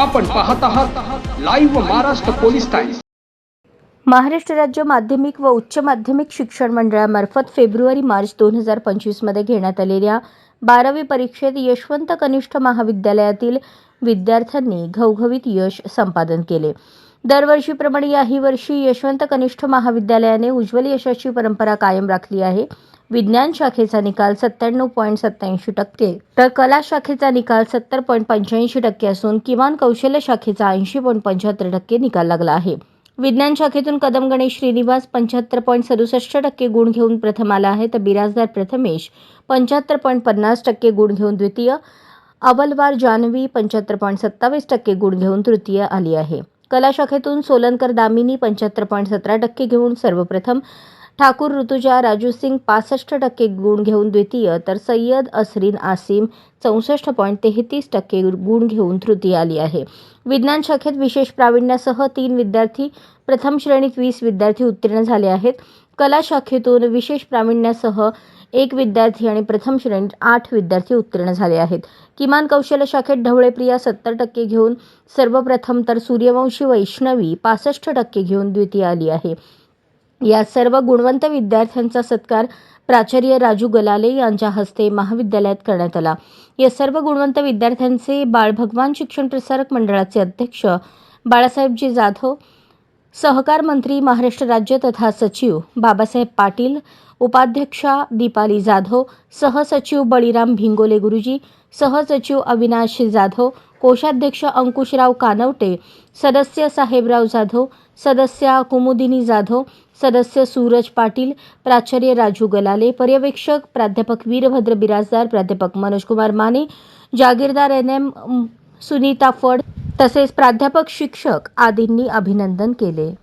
आपण पाहत आहात live Maharashtra police times Maharashtra राज्य माध्यमिक व उच्च माध्यमिक शिक्षण मंडळामार्फत फेब्रुवारी मार्च दोन हजार पंचवीसमध्ये घेण्यात आलेल्या बारावी परीक्षेत यशवंत कनिष्ठ महाविद्यालयातील विद्यार्थ्यांनी घवघवीत यश संपादन केले. दरवर्षीप्रमाणे याही वर्षी यशवंत कनिष्ठ महाविद्यालयाने उज्ज्वल यशाची परंपरा कायम राखली आहे. विज्ञान शाखेचा निकाल सत्त्याण्णव पॉईंट सत्त्याऐंशी टक्के. तर कला शाखेचा निकाल सत्तर पॉईंट पंच्याऐंशी टक्के असून किमान कौशल्य शाखेचा ऐंशी पॉईंट पंच्याहत्तर टक्के निकाल लागला आहे. विज्ञान शाखेतून कदम गणेश श्रीनिवास पंच्याहत्तर पॉईंट सदुसष्ट टक्के गुण घेऊन प्रथम आला आहे तर बिराजदार प्रथमेश पंच्याहत्तर पॉईंट पन्नास टक्के गुण घेऊन द्वितीय. अवलवार जान्हवी पंच्याहत्तर पॉईंट सत्तावीस टक्के गुण घेऊन तृतीय आली आहे. कला शाखेतून सोलनकर दामिनी पंच्याहत्तर पॉईंट सतरा टक्के घेऊन सर्वप्रथम ठाकूर ऋतुजा राजू सिंग पासष्ट टक्के गुण घेऊन द्वितीय तर सय्यद असरीन आसिम चौसष्ट पॉईंट तेहतीस टक्के गुण घेऊन तृतीय आली आहे. विज्ञान शाखेत विशेष प्रावीण्यासह तीन विद्यार्थी प्रथम श्रेणीत वीस विद्यार्थी उत्तीर्ण झाले आहेत. कला शाखेतून विशेष प्रावीण्यासह एक विद्यार्थी आणि प्रथम श्रेणीत आठ विद्यार्थी उत्तीर्ण झाले आहेत. किमान कौशल्य शाखेत ढवळेप्रिया सत्तर टक्के घेऊन सर्वप्रथम तर सूर्यवंशी वैष्णवी पासष्ट टक्के घेऊन द्वितीय आली आहे. या सर्व गुणवंत विद्यार्थ्यांचा सत्कार प्राचार्य राजू गलाले यांच्या हस्ते महाविद्यालयात करण्यात आला. या सर्व गुणवंत विद्यार्थ्यांचे बाळ भगवान शिक्षण प्रसारक मंडळाचे अध्यक्ष बाळासाहेबजी जाधव सहकार मंत्री महाराष्ट्र राज्य तथा सचिव बाबासाहेब पाटील उपाध्यक्षा दीपाली जाधव सहसचिव बळीराम भिंगोले गुरुजी सहसचिव अविनाश जाधव कोषाध्यक्ष अंकुशराव कानवटे सदस्य साहेबराव जाधव सदस्या कुमुदिनी जाधव सदस्य सूरज पाटील प्राचार्य राजू गलाले पर्यवेक्षक प्राध्यापक वीरभद्र बिराजदार प्राध्यापक मनोजकुमार माने जागीरदार एन एम सुनीता फड तसेच प्राध्यापक शिक्षक आदींनी अभिनंदन केले.